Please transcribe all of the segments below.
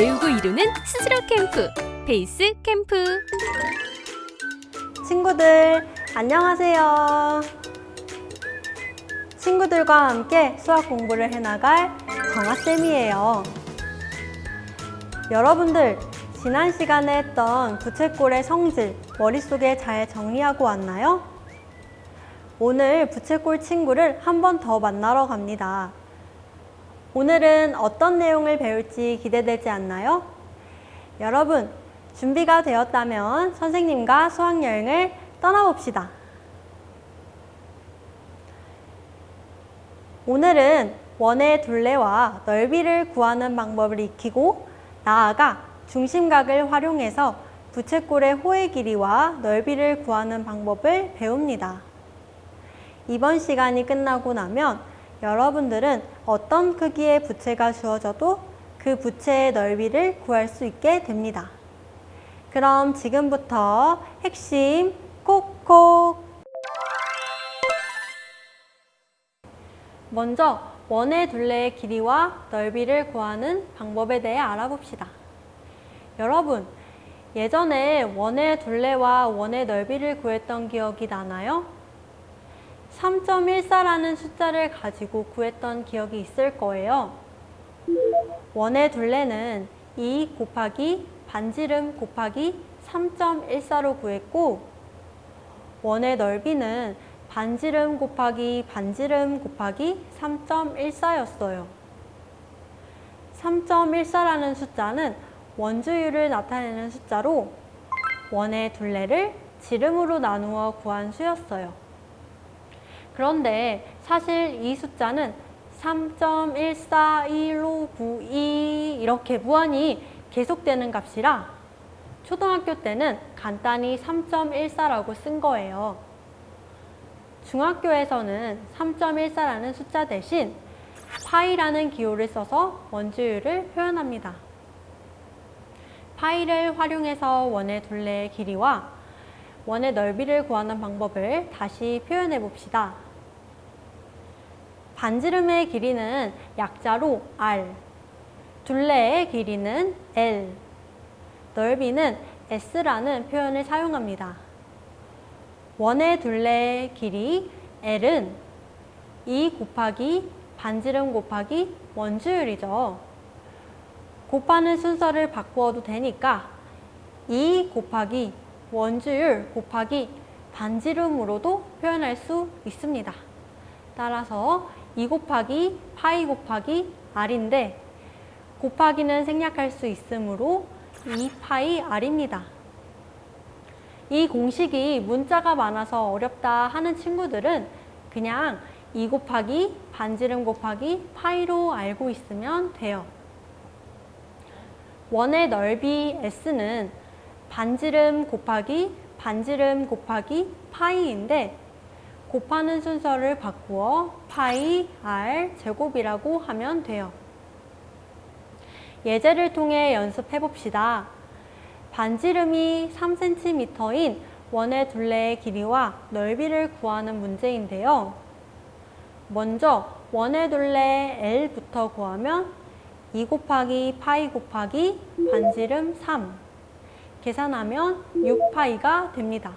배우고 이루는 스스로 캠프 베이스 캠프 친구들, 안녕하세요. 친구들과 함께 수학 공부를 해나갈 정아쌤이에요. 여러분들, 지난 시간에 했던 부채꼴의 성질 머릿속에 잘 정리하고 왔나요? 오늘 부채꼴 친구를 한 번 더 만나러 갑니다. 오늘은 어떤 내용을 배울지 기대되지 않나요? 여러분, 준비가 되었다면 선생님과 수학여행을 떠나봅시다. 오늘은 원의 둘레와 넓이를 구하는 방법을 익히고 나아가 중심각을 활용해서 부채꼴의 호의 길이와 넓이를 구하는 방법을 배웁니다. 이번 시간이 끝나고 나면 여러분들은 어떤 크기의 부채가 주어져도 그 부채의 넓이를 구할 수 있게 됩니다. 그럼 지금부터 핵심 콕콕 먼저 원의 둘레의 길이와 넓이를 구하는 방법에 대해 알아봅시다. 여러분, 예전에 원의 둘레와 원의 넓이를 구했던 기억이 나나요? 3.14라는 숫자를 가지고 구했던 기억이 있을 거예요. 원의 둘레는 2 곱하기 반지름 곱하기 3.14로 구했고 원의 넓이는 반지름 곱하기 반지름 곱하기 3.14였어요. 3.14라는 숫자는 원주율을 나타내는 숫자로 원의 둘레를 지름으로 나누어 구한 수였어요. 그런데 사실 이 숫자는 3.141592 이렇게 무한히 계속되는 값이라 초등학교 때는 간단히 3.14라고 쓴 거예요. 중학교에서는 3.14라는 숫자 대신 파이라는 기호를 써서 원주율을 표현합니다. 파이를 활용해서 원의 둘레의 길이와 원의 넓이를 구하는 방법을 다시 표현해 봅시다. 반지름의 길이는 약자로 r, 둘레의 길이는 L, 넓이는 S라는 표현을 사용합니다. 원의 둘레의 길이 L은 2 곱하기 반지름 곱하기 원주율이죠. 곱하는 순서를 바꾸어도 되니까 2 곱하기 원주율 곱하기 반지름으로도 표현할 수 있습니다. 따라서 2 곱하기 파이 곱하기 r인데 곱하기는 생략할 수 있으므로 2파이 r입니다. 이 공식이 문자가 많아서 어렵다 하는 친구들은 그냥 2 곱하기 반지름 곱하기 파이로 알고 있으면 돼요. 원의 넓이 S는 반지름 곱하기 반지름 곱하기 파이인데 곱하는 순서를 바꾸어 파이 r 제곱이라고 하면 돼요. 예제를 통해 연습해 봅시다. 반지름이 3cm인 원의 둘레의 길이와 넓이를 구하는 문제인데요. 먼저 원의 둘레 L부터 구하면 2 곱하기 파이 곱하기 반지름 3 계산하면 6파이가 됩니다.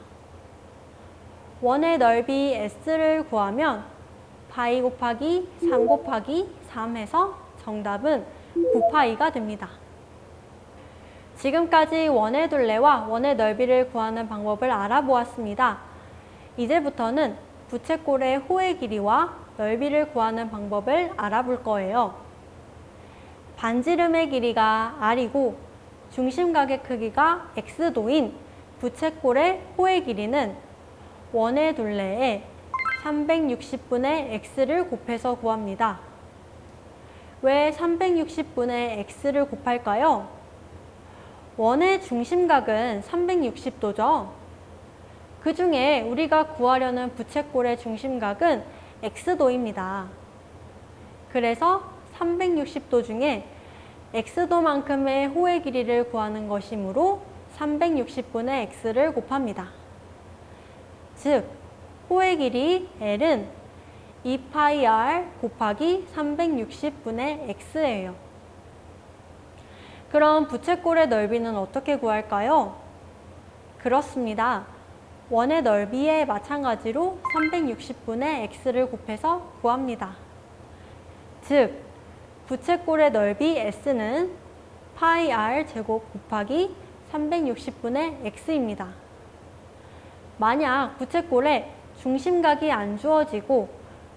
원의 넓이 S를 구하면 파이 곱하기 3 곱하기 3 해서 정답은 9파이가 됩니다. 지금까지 원의 둘레와 원의 넓이를 구하는 방법을 알아보았습니다. 이제부터는 부채꼴의 호의 길이와 넓이를 구하는 방법을 알아볼 거예요. 반지름의 길이가 r이고 중심 각의 크기가 x도인 부채꼴의 호의 길이는 원의 둘레에 360분의 x를 곱해서 구합니다. 왜 360분의 x를 곱할까요? 원의 중심각은 360도죠. 그 중에 우리가 구하려는 부채꼴의 중심각은 x도입니다. 그래서 360도 중에 x도만큼의 호의 길이를 구하는 것이므로 360분의 x를 곱합니다. 즉, 호의 길이 L은 2파이 R 곱하기 360분의 X예요. 그럼 부채꼴의 넓이는 어떻게 구할까요? 그렇습니다. 원의 넓이에 마찬가지로 360분의 x를 곱해서 구합니다. 즉, 부채꼴의 넓이 s는 파이 r 제곱 곱하기 360분의 x입니다. 만약 부채꼴에 중심각이 안 주어지고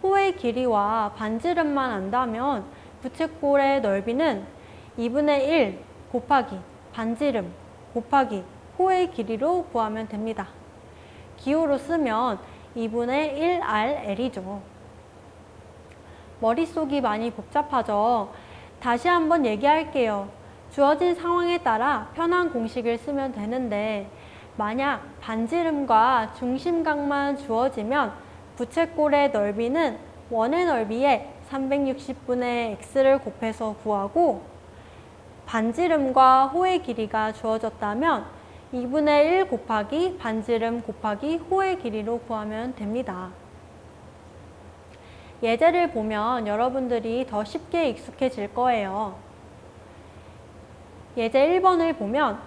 호의 길이와 반지름만 안다면 부채꼴의 넓이는 2분의 1 곱하기 반지름 곱하기 호의 길이로 구하면 됩니다. 기호로 쓰면 2분의 1RL이죠. 머릿속이 많이 복잡하죠. 다시 한번 얘기할게요. 주어진 상황에 따라 편한 공식을 쓰면 되는데 만약 반지름과 중심각만 주어지면 부채꼴의 넓이는 원의 넓이에 360분의 x를 곱해서 구하고 반지름과 호의 길이가 주어졌다면 2분의 1 곱하기 반지름 곱하기 호의 길이로 구하면 됩니다. 예제를 보면 여러분들이 더 쉽게 익숙해질 거예요. 예제 1번을 보면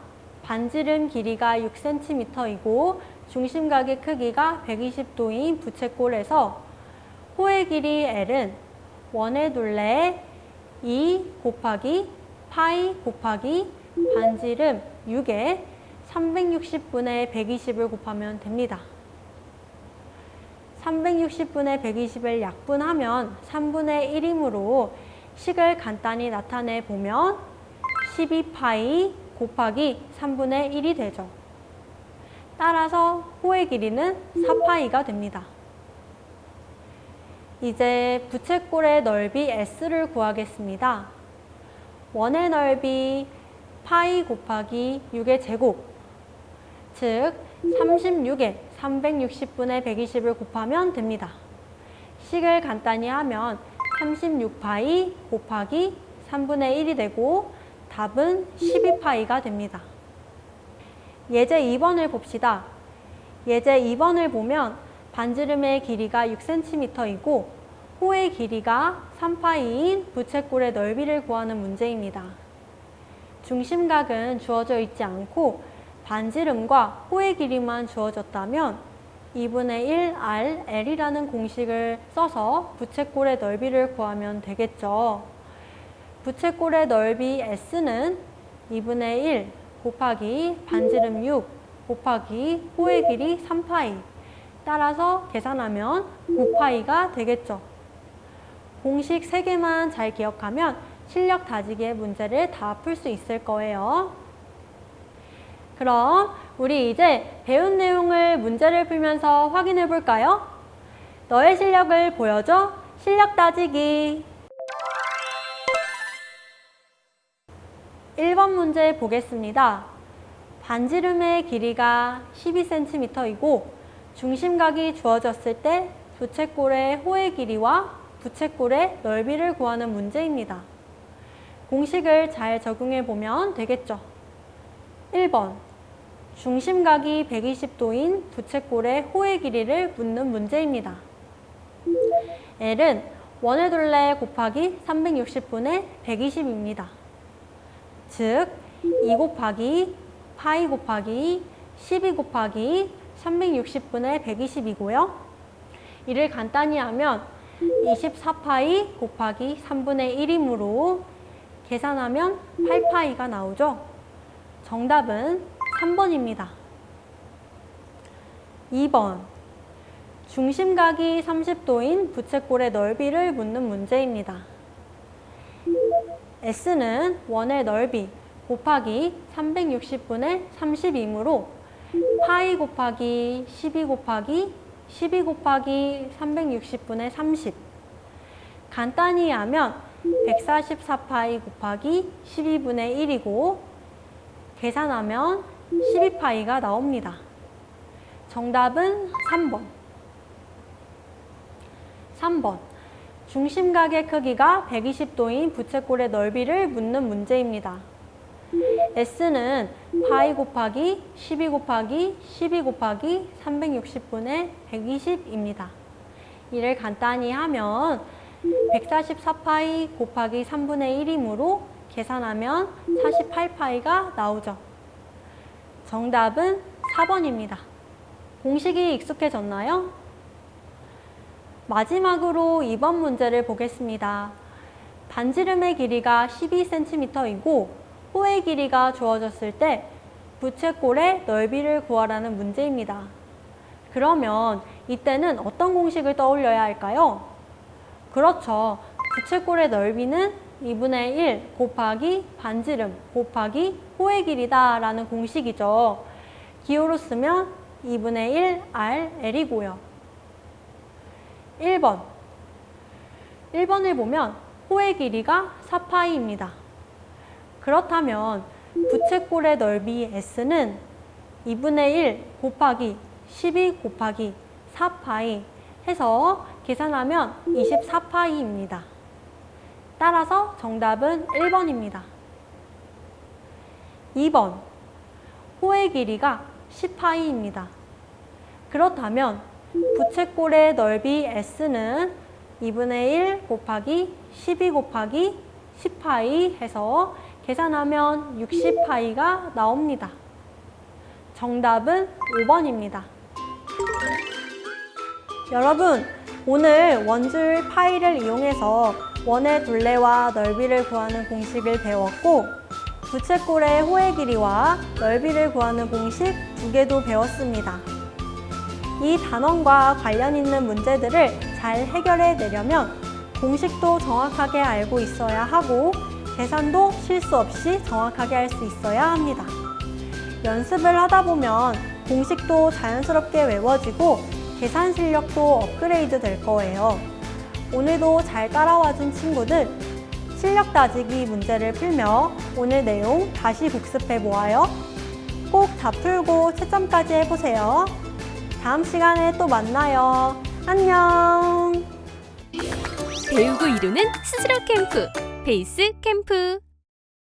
반지름 길이가 6cm이고 중심각의 크기가 120도인 부채꼴에서 호의 길이 L은 원의 둘레 2 곱하기 파이 곱하기 반지름 6에 360분의 120을 곱하면 됩니다. 360분의 120을 약분하면 3분의 1이므로 식을 간단히 나타내 보면 12파이 곱하기 3분의 1이 되죠. 따라서 호의 길이는 4파이가 됩니다. 이제 부채꼴의 넓이 S를 구하겠습니다. 원의 넓이 파이 곱하기 6의 제곱 즉 36에 360분의 120을 곱하면 됩니다. 식을 간단히 하면 36파이 곱하기 3분의 1이 되고 답은 12파이가 됩니다. 예제 2번을 봅시다. 예제 2번을 보면 반지름의 길이가 6cm이고 호의 길이가 3파이인 부채꼴의 넓이를 구하는 문제입니다. 중심각은 주어져 있지 않고 반지름과 호의 길이만 주어졌다면 2분의 1 R, L이라는 공식을 써서 부채꼴의 넓이를 구하면 되겠죠. 부채꼴의 넓이 S는 2분의 1 곱하기 반지름 6 곱하기 호의 길이 3파이 따라서 계산하면 9파이가 되겠죠. 공식 3개만 잘 기억하면 실력 다지기의 문제를 다 풀 수 있을 거예요. 그럼 우리 이제 배운 내용을 문제를 풀면서 확인해 볼까요? 너의 실력을 보여줘. 실력 따지기. 1번 문제 보겠습니다. 반지름의 길이가 12cm이고 중심각이 주어졌을 때 부채꼴의 호의 길이와 부채꼴의 넓이를 구하는 문제입니다. 공식을 잘 적용해 보면 되겠죠. 1번 중심각이 120도인 부채꼴의 호의 길이를 묻는 문제입니다. L은 원의 둘레 곱하기 360분의 120입니다. 즉, 2 곱하기 파이 곱하기 12 곱하기 360분의 120이고요. 이를 간단히 하면 24파이 곱하기 3분의 1이므로 계산하면 8파이가 나오죠. 정답은 3번입니다. 2번 중심각이 30도인 부채꼴의 넓이를 묻는 문제입니다. S는 원의 넓이 곱하기 360분의 30이므로 파이 곱하기 12 곱하기 12 곱하기 360분의 30 간단히 하면 144파이 곱하기 12분의 1이고 계산하면 12파이가 나옵니다. 정답은 3번. 3번. 중심각의 크기가 120도인 부채꼴의 넓이를 묻는 문제입니다. S는 파이 곱하기 12 곱하기 12 곱하기 360분의 120입니다. 이를 간단히 하면 144파이 곱하기 3분의 1이므로 계산하면 48파이가 나오죠. 정답은 4번입니다. 공식이 익숙해졌나요? 마지막으로 2번 문제를 보겠습니다. 반지름의 길이가 12cm이고 호의 길이가 주어졌을 때 부채꼴의 넓이를 구하라는 문제입니다. 그러면 이때는 어떤 공식을 떠올려야 할까요? 그렇죠. 부채꼴의 넓이는 2분의 1 곱하기 반지름 곱하기 호의 길이다 라는 공식이죠. 기호로 쓰면 2분의 1 R L이고요. 1번 1번을 보면 호의 길이가 4파이입니다. 그렇다면 부채꼴의 넓이 S는 2분의 1 곱하기 12 곱하기 4파이 해서 계산하면 24파이입니다. 따라서 정답은 1번입니다. 2번 호의 길이가 10파이입니다. 그렇다면 부채꼴의 넓이 S는 2분의 1 곱하기 12 곱하기 10파이 해서 계산하면 60파이가 나옵니다. 정답은 5번입니다. 여러분, 오늘 원줄 파이를 이용해서 원의 둘레와 넓이를 구하는 공식을 배웠고, 부채꼴의 호의 길이와 넓이를 구하는 공식 두 개도 배웠습니다. 이 단원과 관련 있는 문제들을 잘 해결해 내려면 공식도 정확하게 알고 있어야 하고 계산도 실수 없이 정확하게 할 수 있어야 합니다. 연습을 하다 보면 공식도 자연스럽게 외워지고 계산 실력도 업그레이드 될 거예요. 오늘도 잘 따라와 준 친구들 실력 따지기 문제를 풀며 오늘 내용 다시 복습해 보아요. 꼭 다 풀고 채점까지 해보세요. 다음 시간에 또 만나요. 안녕! 배우고 이루는 스스로 캠프. 베이스 캠프.